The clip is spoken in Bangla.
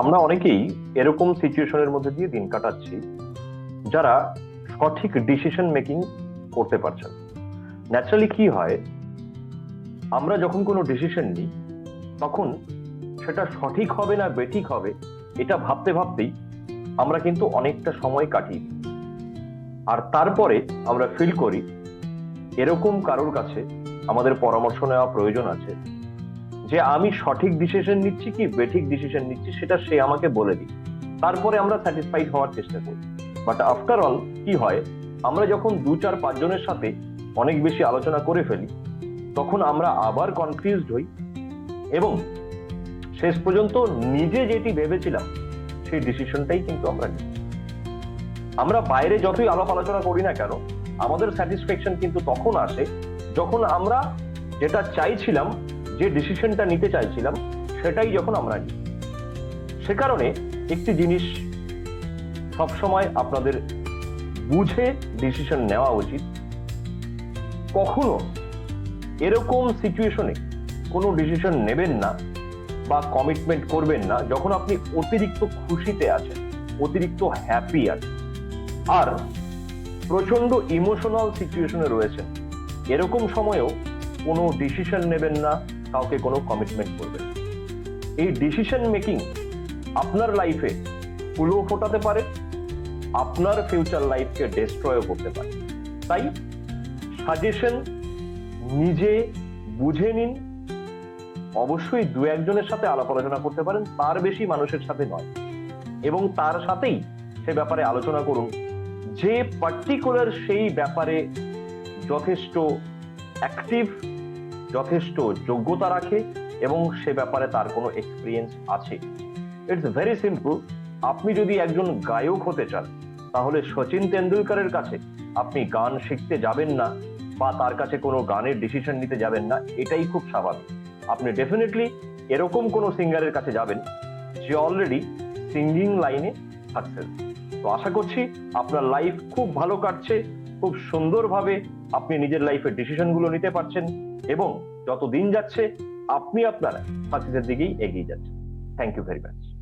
আমরা অনেকেই এরকম সিচুয়েশনের মধ্যে দিয়ে দিন কাটাচ্ছি যারা সঠিক ডিসিশন মেকিং করতে পারছেন। ন্যাচারালি কি হয়? আমরা যখন কোনো ডিসিশন নিই, তখন সেটা সঠিক হবে না বেঠিক হবে, এটা ভাবতে ভাবতেই আমরা কিন্তু অনেকটা সময় কাটিয়ে দিই। আর তারপরে আমরা ফিল করি, এরকম কারোর কাছে আমাদের পরামর্শ নেওয়া প্রয়োজন আছে যে আমি সঠিক ডিসিশন নিচ্ছি কি বেঠিক ডিসিশন নিচ্ছি সেটা সে আমাকে বলে দিই তারপরে আমরা স্যাটিসফাইড হওয়ার চেষ্টা করি। বাট আফটার অল কি হয়? আমরা যখন দু, চার পাঁচজনের সাথে অনেক বেশি আলোচনা করে ফেলি, তখন আমরা আবার কনফিউজড হই এবং শেষ পর্যন্ত নিজে যেটি ভেবেছিলাম, সেই ডিসিশনটাই কিন্তু আমরা নিই। আমরা বাইরে যতই আলাপ আলোচনা করি না কেন, আমাদের স্যাটিসফ্যাকশন কিন্তু তখন আসে যখন আমরা যেটা চাইছিলাম যে ডিসিশনটা নিতে চাইছিলাম, সেটাই যখন আমরা নিই। সে কারণে একটি জিনিস সবসময় আপনাদের বুঝে ডিসিশন নেওয়া উচিত। কখনো এরকম সিচুয়েশনে কোনো ডিসিশন নেবেন না বা কমিটমেন্ট করবেন না যখন আপনি অতিরিক্ত খুশিতে আছেন, অতিরিক্ত হ্যাপি আছেন। আর প্রচণ্ড ইমোশনাল সিচুয়েশনে রয়েছেন। এরকম সময়েও কোনো ডিসিশন নেবেন না কাউকে কোনো কমিটমেন্ট করবেন না। এই ডিসিশন মেকিং আপনার লাইফে ফুলও ফোটাতে পারে, আপনার ফিউচার লাইফকে ডেস্ট্রয়ও করতে পারে তাই সাজেশন নিজে বুঝে নিন, অবশ্যই দু একজনের সাথে আলাপ আলোচনা করতে পারেন, তার বেশি মানুষের সাথে নয় এবং তার সাথেই সে ব্যাপারে আলোচনা করুন, যে পার্টিকুলার সেই ব্যাপারে যথেষ্ট অ্যাক্টিভ যথেষ্ট যোগ্যতা রাখে এবং সে ব্যাপারে তার কোনো এক্সপিরিয়েন্স আছে। ইটস ভেরি সিম্পল আপনি যদি একজন গায়ক হতে চান, তাহলে সচিন তেন্ডুলকারের কাছে আপনি গান শিখতে যাবেন না বা তার কাছে কোনো গানের ডিসিশন নিতে যাবেন না, এটাই খুব স্বাভাবিক। আপনি ডেফিনেটলি এরকম কোনো সিঙ্গারের কাছে যাবেন, যে অলরেডি সিঙ্গিং লাইনে সাকসেস তো আশা করছি আপনার লাইফ খুব ভালো কাটছে খুব সুন্দরভাবে আপনি নিজের লাইফের ডিসিশনগুলো নিতে পারছেন এবং যত দিন যাচ্ছে, আপনি আপনার সাকসেসের দিকেই এগিয়ে যাচ্ছেন। Thank you very much